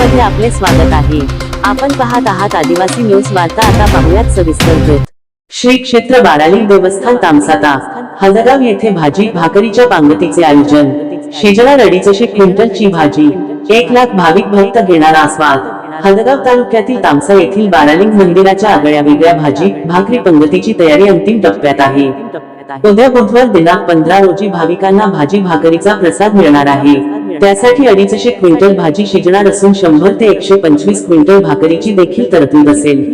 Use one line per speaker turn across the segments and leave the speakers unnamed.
मध्ये आपले स्वागत आहे. आपण पाहत आहात आदिवासी न्यूज वार्ता. आता पाहुयात सविस्तर वृत्त. श्री क्षेत्र बाराली देवस्थान तामसाता हदगाव येथे भाजी भाकरीच्या पांगतीचे आयोजन. शेजरा रडीचशे क्विंटलची भाजी एक लाख भाविक भक्त घेणारा आस्वाद. हदगाव तालुक्यातील तामसा येथील बारालिंग मंदिराच्या आगळ्या वेगळ्या भाजी भाकरी पंगतीची तयारी अंतिम टप्प्यात आहे. उद्या बुधवार दिनांक पंधरा रोजी भाविकांना भाजी भाकरीचा प्रसाद मिळणार आहे. त्यासाठी अडीचशे क्विंटल भाजी शिजणार असून शंभर ते एकशे पंचवीस क्विंटल भाकरीची देखील तरतूद असेल.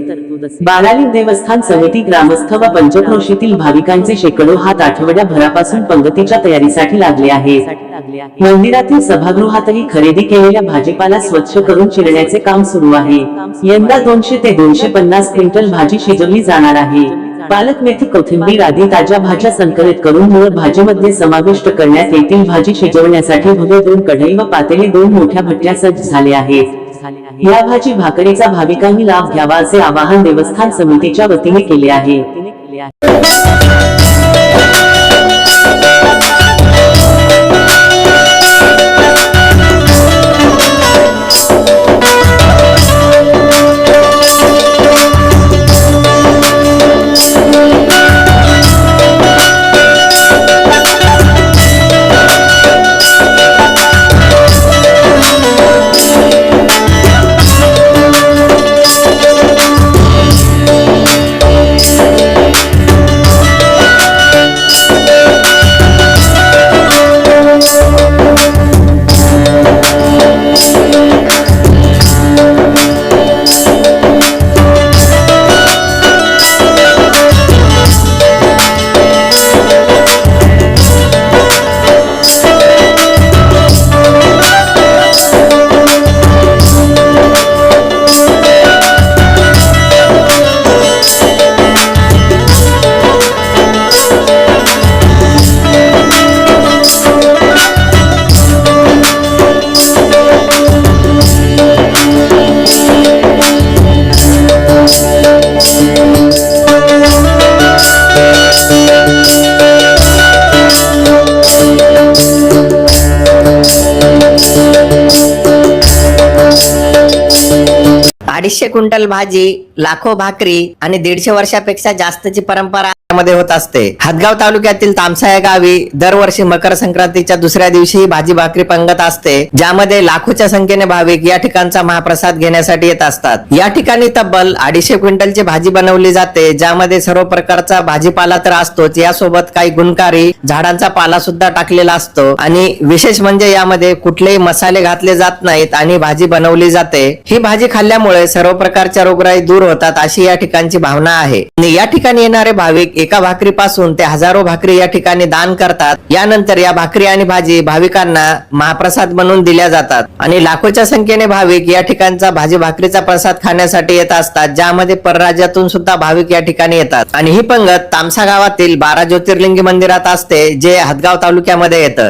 बाराली देवस्थान समिती ग्रामस्थ व पंचक्रोशीतील भाविकांचे शेकडो हात आठवड्याभरापासून पंगतीच्या तयारीसाठी लागले आहे. मंदिरातील सभागृहातही खरेदी केलेल्या भाजीपाला स्वच्छ करून चिरण्याचे काम सुरू आहे. यंदा दोनशे ते दोनशे पन्नास क्विंटल भाजी शिजवली जाणार आहे. पालक मेथी कोथिंबीर आदी ताज्या भाज्या संकलित करून मूळ भाजीमध्ये समाविष्ट करण्यात येतील. भाजी शिजवण्यासाठी भव्य दोन कढई व पातेली दोन मोठ्या भट्ट्या सज्ज झाले आहेत. या भाजी भाकरीचा भाविकांनी लाभ घ्यावा असे आवाहन देवस्थान समितीच्या वतीने केले आहे.
अडीचशे क्विंटल भाजी लाखो भाकरी आणि दीडशे वर्षापेक्षा जास्तची परंपरा मध्ये होत असते. हातगाव तालुक्यातील तामसा या गावी दरवर्षी मकर संक्रांतीच्या दुसऱ्या दिवशी भाजी भाकरी पंगत असते ज्यामध्ये लाखोच्या संख्येने भाविक या ठिकाणचा महाप्रसाद घेण्यासाठी येत असतात. या ठिकाणी तब्बल अडीचशे क्विंटलची भाजी बनवली जाते ज्यामध्ये सर्व प्रकारचा भाजीपाला तर असतोच. यासोबत काही गुणकारी झाडांचा पाला सुद्धा टाकलेला असतो. आणि विशेष म्हणजे यामध्ये कुठलेही मसाले घातले जात नाहीत आणि भाजी बनवली जाते. ही भाजी खाल्ल्यामुळे सर्व प्रकारच्या रोगराई दूर होतात अशी या ठिकाणची भावना आहे. आणि या ठिकाणी येणारे भाविक एका भाकरीपासून ते हजारो भाकरी या ठिकाणी दान करतात. यानंतर या भाकरी आणि भाजी भाविकांना महाप्रसाद म्हणून दिल्या जातात. आणि लाखोच्या संख्येने भाविक या ठिकाणचा भाजी भाकरीचा प्रसाद खाण्यासाठी येत असतात ज्यामध्ये परराज्यातून सुद्धा भाविक या ठिकाणी येतात. आणि ही पंगत तामसा गावातील बारा ज्योतिर्लिंगी मंदिरात असते जे हदगाव तालुक्यामध्ये येतं.